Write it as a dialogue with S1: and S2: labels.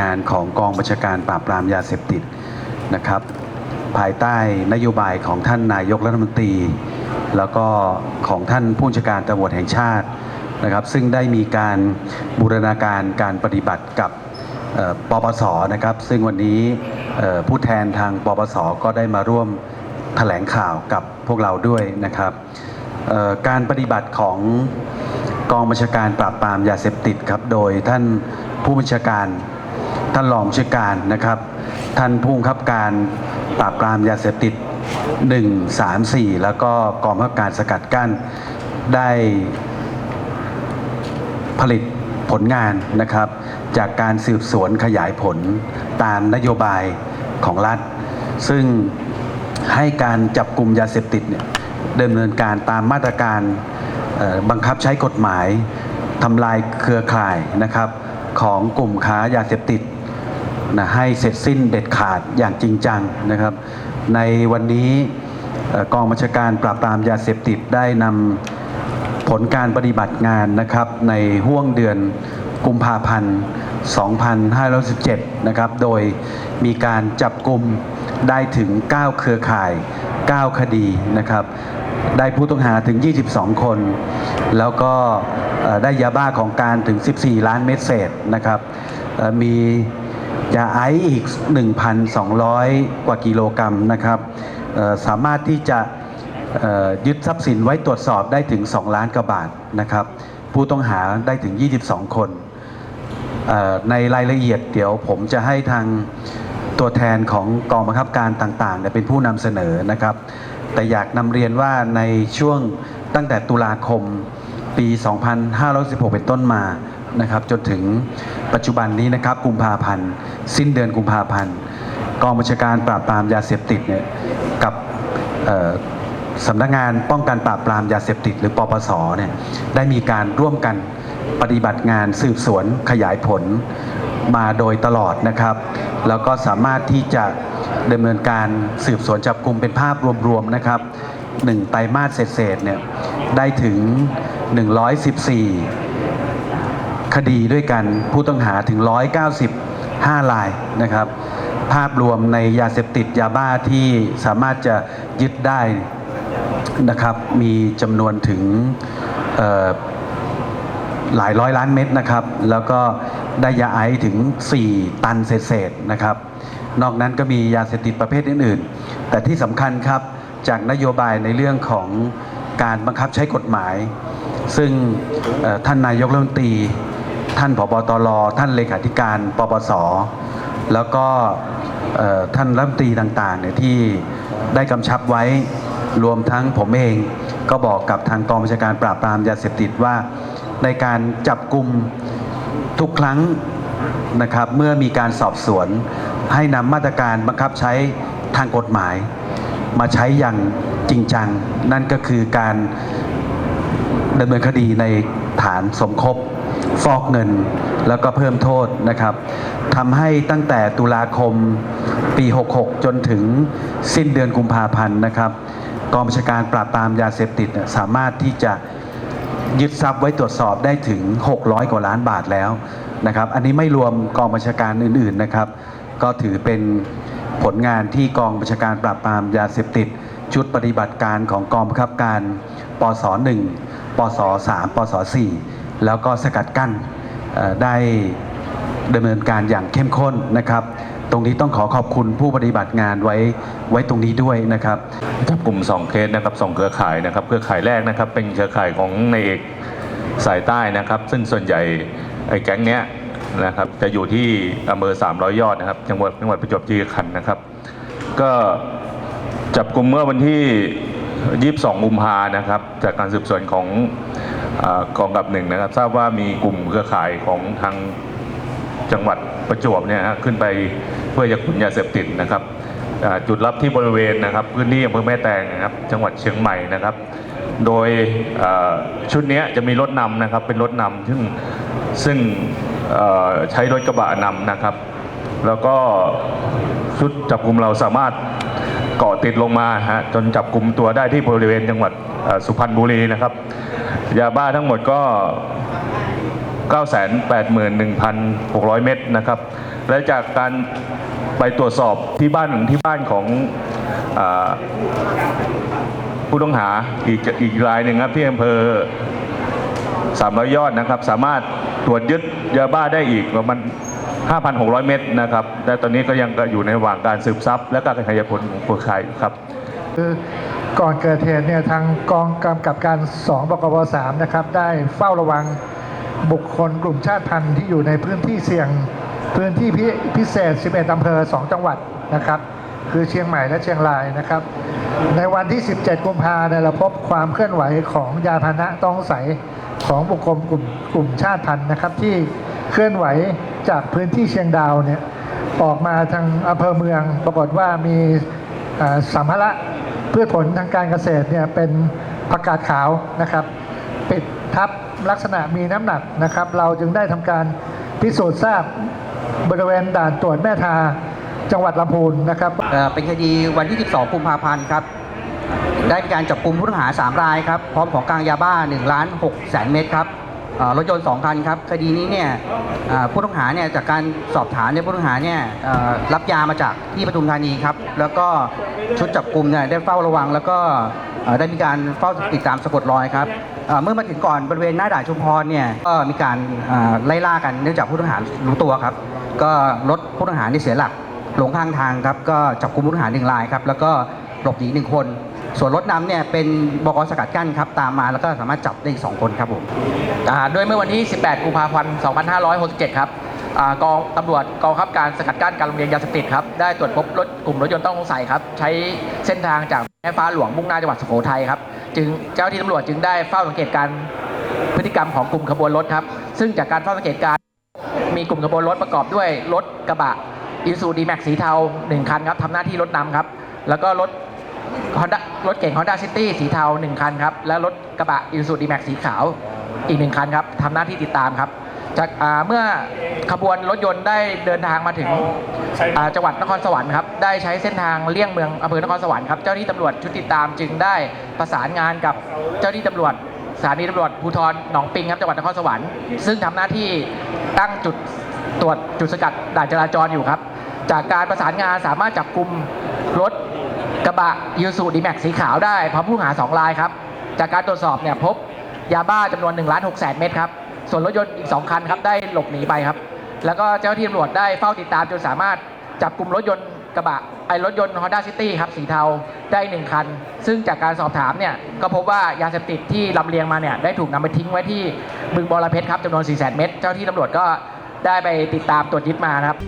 S1: งานของกองบัญชาการปราบปรามยาเสพติดนะครับ ภายใต้นโยบายของท่านนายกรัฐมนตรี แล้วก็ของท่านผู้บัญชาการตำรวจแห่งชาตินะครับ ซึ่งได้มีการบูรณาการการปฏิบัติกับปปสนะครับ ซึ่งวันนี้ผู้แทนทางปปสก็ได้มาร่วมแถลงข่าวกับพวกเราด้วยนะครับการปฏิบัติของกองบัญชาการปราบปรามยาเสพติดครับ โดยท่านผู้บัญชาการ ท่านรองผู้จัดการนะครับ ท่านผู้บังคับการปราบปรามยาเสพติด 1 3 4 แล้วก็กองบังคับการสกัดกั้นได้ผลิตผลงานนะครับ จากการสืบสวนขยายผลตามนโยบายของรัฐ ซึ่งให้การจับกลุ่มยาเสพติดเนี่ยดำเนินการตามมาตรการบังคับใช้กฎหมายทำลายเครือข่ายนะครับของกลุ่มค้ายาเสพติด นะให้เสร็จสิ้นเด็ดขาดอย่างจริงจังนะครับ ในวันนี้กองบัญชาการปราบปรามยาเสพติดได้นำผลการปฏิบัติงานนะครับ ในห่วงเดือนกุมภาพันธ์ 2517 นะครับ โดยมีการจับกลุ่มได้ถึง 9 เครือข่าย 9 คดีนะครับ ได้ผู้ต้องหาถึง 22 คน แล้วก็ได้ยาบ้าของการถึง 14 ล้านเม็ดเศษนะครับ มี ยาไอซ์อีก 1,200 กว่ากิโลกรัมนะครับสามารถที่จะยึดทรัพย์สินไว้ตรวจสอบได้ถึง 2 ล้านกว่าบาทนะครับ ผู้ต้องหาได้ถึง 22 คนเอ่อในรายละเอียดเดี๋ยวผมจะให้ทางตัวแทนของกองบังคับการต่างๆเนี่ยเป็นผู้นำเสนอนะครับ แต่อยากนำเรียนว่าในช่วงตั้งแต่ตุลาคมปี 2516 เป็นต้นมา นะครับจนถึงปัจจุบันนี้นะครับกุมภาพันธ์ สิ้นเดือนกุมภาพันธ์กองบัญชาการปราบปรามยาเสพติดเนี่ยกับสำนักงานป้องกันปราบปรามยาเสพติด หรือปปสเนี่ยได้มีการร่วมกันปฏิบัติงานสืบสวนขยายผลมาโดยตลอดนะครับ แล้วก็สามารถที่จะดำเนินการสืบสวนจับกลุ่มเป็นภาพรวมๆนะครับหนึ่งไตรมาสเศษๆเนี่ยได้ถึง 114 คดีด้วยกันผู้ต้องหาถึง 195 รายนะครับ ภาพรวมในยาเสพติดยาบ้าที่สามารถจะยึดได้นะครับ มีจำนวนถึงหลายร้อยล้านเม็ดนะครับ แล้วก็ได้ยาไอซ์ถึง 4 ตันเศษๆนะครับ นอกนั้นก็มียาเสพติดประเภทอื่นๆ แต่ที่สำคัญครับจากนโยบายในเรื่องของการบังคับใช้กฎหมาย ซึ่งท่านนายกรัฐมนตรี ท่านผบตรท่านเลขาธิการปปส แล้วก็ท่านรัฐมนตรีต่างๆเนี่ยที่ได้กำชับไว้รวมทั้งผมเองก็บอกกับทางกองบัญชาการปราบปรามยาเสพติดว่า ในการจับกลุ่มทุกครั้งนะครับเมื่อมีการสอบสวน ให้นำมาตรการบังคับใช้ทางกฎหมาย มาใช้อย่างจริงจัง นั่นก็คือการดำเนินคดีในฐานสมคบ ฟอกเงินแล้วก็เพิ่มโทษนะครับทำให้ตั้งแต่ตุลาคมปี 66 จนถึงสิ้นเดือนกุมภาพันธ์นะครับกองบัญชาการปราบปรามยาเสพติดสามารถที่จะยึดทรัพย์ไว้ตรวจสอบได้ถึง 600 กว่าล้านบาทแล้วนะครับ อันนี้ไม่รวมกองบัญชาการอื่นๆนะครับ ก็ถือเป็นผลงานที่กองบัญชาการปราบปรามยาเสพติด ชุดปฏิบัติการของกองบังคับการปศ 1 ปศ 3 ปศ 4 แล้วก็สกัดกั้นได้ดำเนินการอย่างเข้มข้นนะครับ ตรงนี้ต้องขอขอบคุณผู้ปฏิบัติงานไว้ไว้ตรงนี้ด้วยนะครับ
S2: จับกลุ่ม 2 เคสนะครับสองเครือข่ายนะครับ เครือข่ายแรกนะครับ เป็นเครือข่ายของในเอกสายใต้นะครับ ซึ่งส่วนใหญ่ไอ้แก๊งเนี้ยนะครับจะอยู่ที่อำเภอ300 ยอดนะครับ จังหวัดจังหวัดประจวบคีรีขันธ์นะครับ ก็จับกลุ่มเมื่อวันที่ 22 กุมภานะครับ จากการสืบสวนของ กองกับหนึ่งนะครับ ทราบว่ามีกลุ่มเครือข่ายของทางจังหวัดประจวบเนี่ยฮะขึ้นไปเพื่อจะขนยาเสพติดนะครับจุดรับที่บริเวณนะครับ พื้นที่อำเภอแม่แตงนะครับ จังหวัดเชียงใหม่นะครับ โดยชุดนี้จะมีรถนำนะครับเป็นรถนำซึ่งซึ่งใช้รถกระบะนำนะครับ แล้วก็ชุดจับกลุ่มเราสามารถ เกาะติดลงมาฮะจนจับกลุ่มตัวได้ที่บริเวณจังหวัดสุพรรณบุรีนะครับ ยาบ้าทั้งหมดก็ 981,600 เม็ดนะครับ และจากการไปตรวจสอบที่บ้านที่บ้านของอผู้ต้องหาอีกอีกรายหนึ่งครับที่อำเภอ300ยอดนะครับ สามารถตรวจยึดยาบ้าได้อีกประมาณ 5,600 เม็ดนะครับและตอนนี้ก็ยังอยู่ในระหว่างการสืบทรัพย์ และการขยายผลของเครือข่ายครับ
S3: คือก่อนเกิดเหตุเนี่ยทางกองกำกับการ 2บกบ3นะครับได้เฝ้าระวังบุคคลกลุ่มชาติพันธุ์ที่อยู่ในพื้นที่เสี่ยงพื้นที่พิพเศษ 11 อำเภอ 2 จังหวัดนะครับ คือเชียงใหม่และเชียงรายนะครับ ในวันที่ 17 กุมภาเนี่ยเราพบความเคลื่อนไหวของยาพานะต้องสงสัยของบุคคลกลุ่มกลุ่มชาติพันธุ์นะครับที่ เคลื่อนไหวจากพื้นที่เชียงดาวเนี่ยออกมาทางอำเภอเมือง ปรากฏว่ามีสัมภาระพืชผลทางการเกษตรเนี่ยเป็นผักกาดขาวนะครับ ปิดทับลักษณะมีน้ำหนักนะครับ เราจึงได้ทำการพิสูจน์ทราบบริเวณด่านตรวจแม่ทาจังหวัดลำพูนนะครับ
S4: เป็นคดีวันที่ 12กุมภาพันธ์ครับ ได้มีการจับกลุ่มผู้ต้องหา 3 รายครับ พร้อมของกลางยาบ้า 1 ล้าน6แสนเม็ดครับ รถยนต์2คันครับคดีนี้เนี่ยผู้ต้องหาเนี่ยจากการสอบถามเนี่ยผู้ต้องหาเนี่ยรับยามาจากที่ปทุมธานีครับ แล้วก็ชุดจับกลุ่มเนี่ยได้เฝ้าระวัง แล้วก็ได้มีการเฝ้าติดตามสะกดรอยครับเมื่อมาถึงก่อนบริเวณหน้าด่านชุมพรเนี่ยก็มีการไล่ล่ากันเนื่องจากผู้ต้องหารู้ตัวครับ ก็รถผู้ต้องหานี่เสียหลักหลงข้างทางครับก็จับกลุ่มผู้ต้องหาหนึ่งรายครับแล้วก็หลบหนีหนึ่งคน ส่วนรถนำเนี่ยเป็นบกสกัดกั้นครับตามมาแล้วก็สามารถจับได้อีกสองคนครับผม
S5: อ่าโดยเมื่อวันที่ 18 กุมภาพันธ์ 2567 ครับอ่ากองตำรวจกองบังคับการสกัดกั้นการลำเลียงยาเสพติดครับ ได้ตรวจพบรถกลุ่มรถยนต์ต้องสงสัยครับ ใช้เส้นทางจากแม่ฟ้าหลวงมุ่งหน้าจังหวัดสุโขทัยครับ จึงเจ้าหน้าที่ตำรวจจึงได้เฝ้าสังเกตการพฤติกรรมของกลุ่มขบวนรถครับ ซึ่งจากการเฝ้าสังเกตการมีกลุ่มขบวนรถประกอบด้วยรถกระบะอิซูดีแม็กสีเทา1คันครับทำหน้าที่รถนำครับ แล้วก็รถ Honda รถเก่ง Honda City สีเทา 1 คันครับ และรถกระบะอิซูดีแม็กสีขาวอีก 1 คันครับทำหน้าที่ติดตามครับ จากเมื่อขบวนรถยนต์ได้เดินทางมาถึงจังหวัดนครสวรรค์ครับได้ใช้เส้นทางเลี่ยงเมืองอำเภอนครสวรรค์ครับเจ้าหน้าที่ตำรวจชุดติดตามจึงได้ประสานงานกับเจ้าหน้าที่ตำรวจสถานีตำรวจภูธรหนองปิงครับจังหวัดนครสวรรค์ซึ่งทำหน้าที่ตั้งจุดตรวจจุดสกัดด่านจราจรอยู่ครับ จากการประสานงานสามารถจับกลุ่มรถ กระบะยูซูดีแม็กสีขาวได้พร้อมผู้ต้องหา 2 รายครับ จากการตรวจสอบเนี่ยพบยาบ้าจำนวน1ล้าน6แสนเม็ดครับ ส่วนรถยนต์อีก 2 คันครับได้หลบหนีไปครับ แล้วก็เจ้าที่ตำรวจได้เฝ้าติดตามจนสามารถจับกลุ่มรถยนต์กระบะไอรถยนต์ Honda City ครับสีเทาได้ 1 คัน ซึ่งจากการสอบถามเนี่ยก็พบว่ายาเสพติดที่ลำเลียงมาเนี่ยได้ถูกนำไปทิ้งไว้ที่บึงบอระเพ็ดครับจำนวน4แสนเม็ดเจ้าหน้าที่ตำรวจก็ได้ไปติดตามตรวจยึดมานะครับ